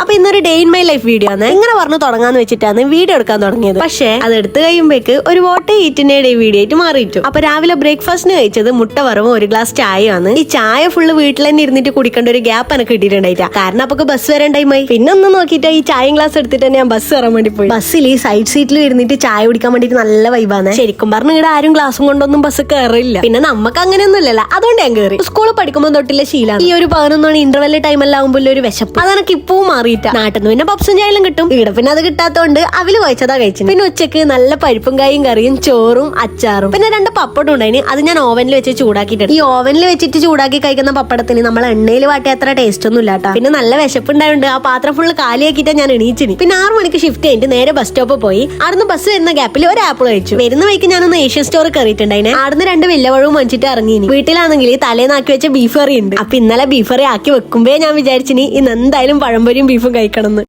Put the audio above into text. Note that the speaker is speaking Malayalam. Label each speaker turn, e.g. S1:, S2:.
S1: അപ്പൊ ഇന്നൊരു day in my life video ആണ്. എങ്ങനെ പറഞ്ഞു തുടങ്ങാന്ന് വെച്ചിട്ടാണ് വീഡിയോ എടുക്കാൻ തുടങ്ങിയത്. പക്ഷേ അത് എടുത്തു കഴിയുമ്പോഴേക്ക് ഒരു വോട്ട് ഈറ്റിന്റെ ഡേ വീഡിയോ ആയിട്ട് മാറിയിട്ടു. അപ്പൊ രാവിലെ ബ്രേക്ക്ഫാസ്റ്റിന് കഴിച്ചത് മുട്ട വറവും ഒരു ഗ്ലാസ് ചായയാണ് ഈ ചായ ഫുള്ള് വീട്ടിൽ തന്നെ ഇരുന്നിട്ട് കുടിക്കേണ്ട ഒരു ഗ്യാപ്പ് എനിക്ക് കിട്ടിയിട്ടുണ്ടായിട്ടാ കാരണം അപ്പൊ ബസ് വരാൻ ടൈമായി പിന്നെ ഒന്ന് നോക്കിയിട്ട് ഈ ചായ ഗ്ലാസ് എടുത്തിട്ട് തന്നെ ഞാൻ ബസ് കയറാൻ വേണ്ടി പോയി. ബസ്സിൽ ഈ സൈഡ് സീറ്റിൽ ഇരുന്നിട്ട് ചായ കുടിക്കാൻ വേണ്ടിട്ട് നല്ല വൈബാണ് ശരിക്കും പറഞ്ഞു ഇവിടെ ആരും ഗ്ലാസും കൊണ്ടൊന്നും ബസ് കയറില്ല പിന്നെ നമുക്ക് അങ്ങനെയൊന്നും ഇല്ലല്ലോ അതുകൊണ്ട് ഞാൻ കയറി സ്കൂളിൽ പഠിക്കുമ്പോൾ തൊട്ടില്ല ശീലം. ഈ ഒരു പതിനൊന്ന് മണി ഇന്റർവെൽ ടൈം എല്ലാം ആകുമ്പോൾ ഒരു വിശപ്പ്. അതെനിക്ക് ഇപ്പവും മാറിയിട്ടാ നാട്ടിൽ നിന്ന് പിന്നെ പപ്സും ചായലും കിട്ടും. ഇവിടെ പിന്നെ അത് കിട്ടാത്തോണ്ട് അവിൽ വായിച്ചതാ കഴിച്ചത്. പിന്നെ ഉച്ചയ്ക്ക് നല്ല പരിപ്പും കായും കറിയും ചോറും അച്ചാറും. പിന്നെ രണ്ട് പപ്പടം ഉണ്ടായിന്. അത് ഞാൻ ഓവനിൽ വെച്ച് ചൂടാക്കിയിട്ടുണ്ട്. ഈ ഓവനിൽ വെച്ചിട്ട് ചൂടാക്കി കഴിക്കുന്ന പപ്പടത്തിന് നമ്മൾ എണ്ണയിൽ വാട്ടിയ അത്ര ടേസ്റ്റ് ഒന്നും ഇല്ലാട്ടാ. പിന്നെ നല്ല വിശപ്പ് വിശപ്പുണ്ടായോണ്ട് ആ പാത്രം ഫുള്ള് കാലിയാക്കിയിട്ട് ഞാൻ എണീച്ചിന്. പിന്നെ ആറ് മണിക്ക് ഷിഫ്റ്റ് കഴിഞ്ഞിട്ട് നേരെ ബസ് സ്റ്റോപ്പ് പോയി. അവിടുന്ന് ബസ് വരുന്ന ഗ്യാപ്പിൽ ഒരു ആപ്പിൾ കഴിച്ചു. വരുന്ന വഴിക്ക് ഞാനൊന്ന് ഏഷ്യൻ സ്റ്റോർ കയറിയിട്ടുണ്ടായിന് അവിടുന്ന് രണ്ട് വില്ലവഴവും വാങ്ങിച്ചിട്ട് ഇറങ്ങിനി. വീട്ടിലാണെങ്കിൽ തലേന്നാക്കി വെച്ച ബീഫ് കറി ഉണ്ട്. അപ്പൊ ഇന്നലെ ബീഫ് കറി ആക്കി വെക്കുമ്പേ ഞാൻ വിചാരിച്ചിനി ഇന്ന് എന്തായാലും പഴംപൊരിയും ബീഫും കഴിക്കണം എന്ന്